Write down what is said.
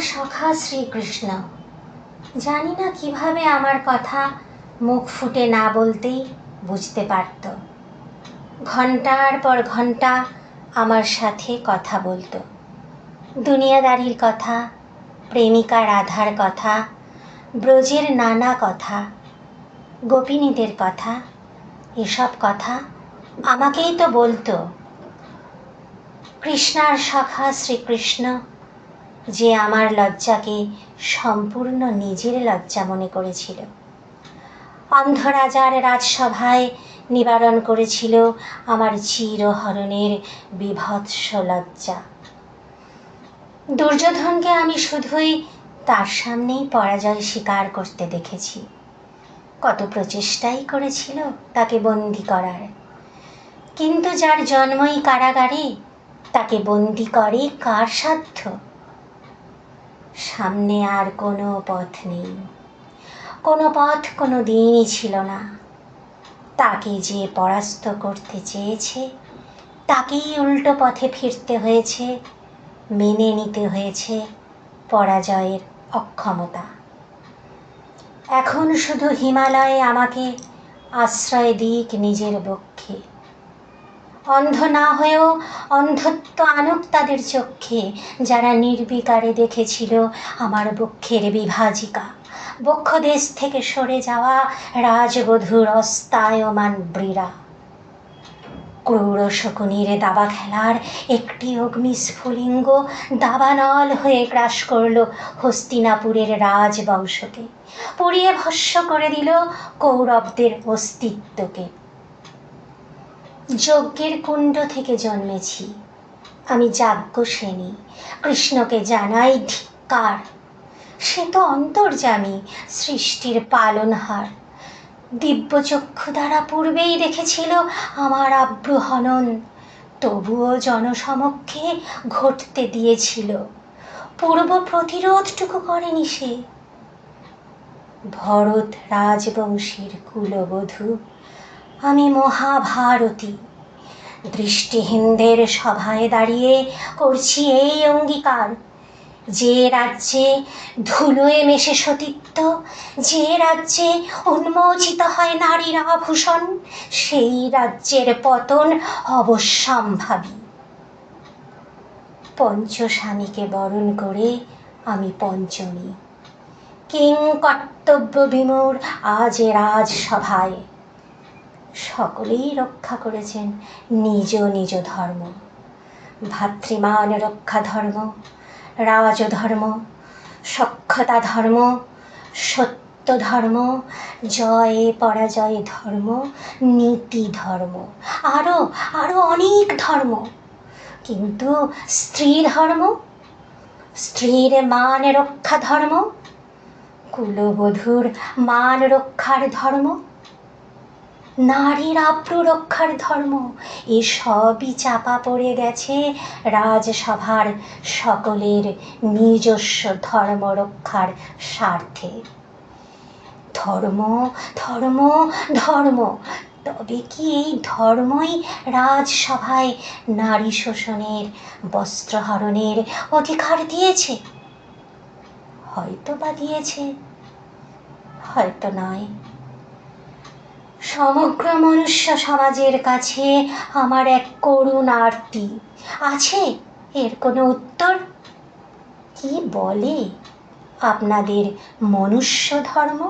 সখা শ্রীকৃষ্ণ। জানি না কীভাবে আমার কথা মুখ ফুটে না বলতেই বুঝতে পারত। ঘণ্টার পর ঘণ্টা আমার সাথে কথা বলতো। দুনিয়াদারির কথা প্রেমিকা রাধার কথা, ব্রজের নানা কথা, গোপিনীদের কথা, এসব কথা আমাকেই তো বলতো। কৃষ্ণার সখা শ্রীকৃষ্ণ যে আমার লজ্জাকে সম্পূর্ণ নিজের লজ্জা মনে করেছিল। অন্ধরাজার রাজসভায় নিবারণ করেছিল আমার চিরহরণের বিভৎস লজ্জা। দুর্যোধনকে আমি শুধুই তার সামনেই পরাজয় স্বীকার করতে দেখেছি। কত প্রচেষ্টাই করেছিল তাকে বন্দি করার। কিন্তু যার জন্মই কারাগারে, তাকে বন্দি করে কার সাধ্য? সামনে আর কোনো পথ নেই। কোনো পথ কোনো দিনই ছিল না। তাকে যে পরাস্ত করতে চেয়েছে, তাকেই উল্টো পথে ফিরতে হয়েছে, মেনে নিতে হয়েছে পরাজয়ের অক্ষমতা। এখন শুধু হিমালয়ে আমাকে আশ্রয় দিক নিজের বক্ষে। অন্ধ না হয়েও অন্ধত্ব আনুক তাদের চক্ষে। যারা নির্বিকারে দেখেছিল আমার বক্ষের বিভাজিকা। বক্ষদেশ থেকে সরে যাওয়া রাজবধূর অস্তায়মান ব্রীড়া ক্রৌর শকুনির দাবা খেলার একটি অগ্নিস্ফুলিঙ্গ দাবানল হয়ে গ্রাস করল হস্তিনাপুরের রাজবংশকে। পুড়িয়ে ভস্য করে দিল কৌরবদের অস্তিত্বকে। যজ্ঞের কুণ্ড থেকে জন্মেছি। আমি যাজ্ঞসেনী কৃষ্ণকে জানাই ধিক্কার। সে তো অন্তর্যামী, সৃষ্টির পালনহার। দিব্যচক্ষু দ্বারা পূর্বেই দেখেছিল আমার আব্রুহনন তবুও জনসমক্ষে ঘটতে দিয়েছিল। পূর্ব প্রতিরোধটুকু করেনি সে। ভরত রাজবংশীর কুলবধূ আমি মহাভারতী। দৃষ্টিহীনদের সভায় দাঁড়িয়ে করছি এই অঙ্গীকার। যে রাজ্যে ধুলোয় মেশে সতীত্ব, যে রাজ্যে উন্মোচিত হয় নারীর আভূষণ, সেই রাজ্যের পতন অবশ্যম্ভাবী। পঞ্চস্বামীকে বরণ করে আমি পঞ্চমী। কিং কর্তব্য বিমূর আজ রাজসভায়। সকলেই রক্ষা করেছেন নিজ নিজ ধর্ম। ভাতৃমান রক্ষা ধর্ম রাজধর্ম সক্ষতা ধর্ম, সত্য ধর্ম, জয় পরাজয় ধর্ম, নীতি ধর্ম আরও আরও অনেক ধর্ম। কিন্তু স্ত্রী ধর্ম, স্ত্রীর মান রক্ষা ধর্ম, কুলবধূর মান রক্ষার ধর্ম নারীর আব্রু রক্ষার ধর্ম, এসবই চাপা পড়ে গেছে রাজসভার সকলের নিজস্ব ধর্ম রক্ষার স্বার্থে। ধর্ম ধর্ম ধর্ম, তবে কি এই ধর্মই রাজসভায় নারী শোষণের বস্ত্রহরণের অধিকার দিয়েছে? হয়তো বা দিয়েছে, হয়তো নয়। সমগ্র মনুষ্য সমাজের কাছে আমার এক করুণ আরতি। আছে? এর কোনো উত্তর? কি বলে আপনাদের মনুষ্য ধর্ম?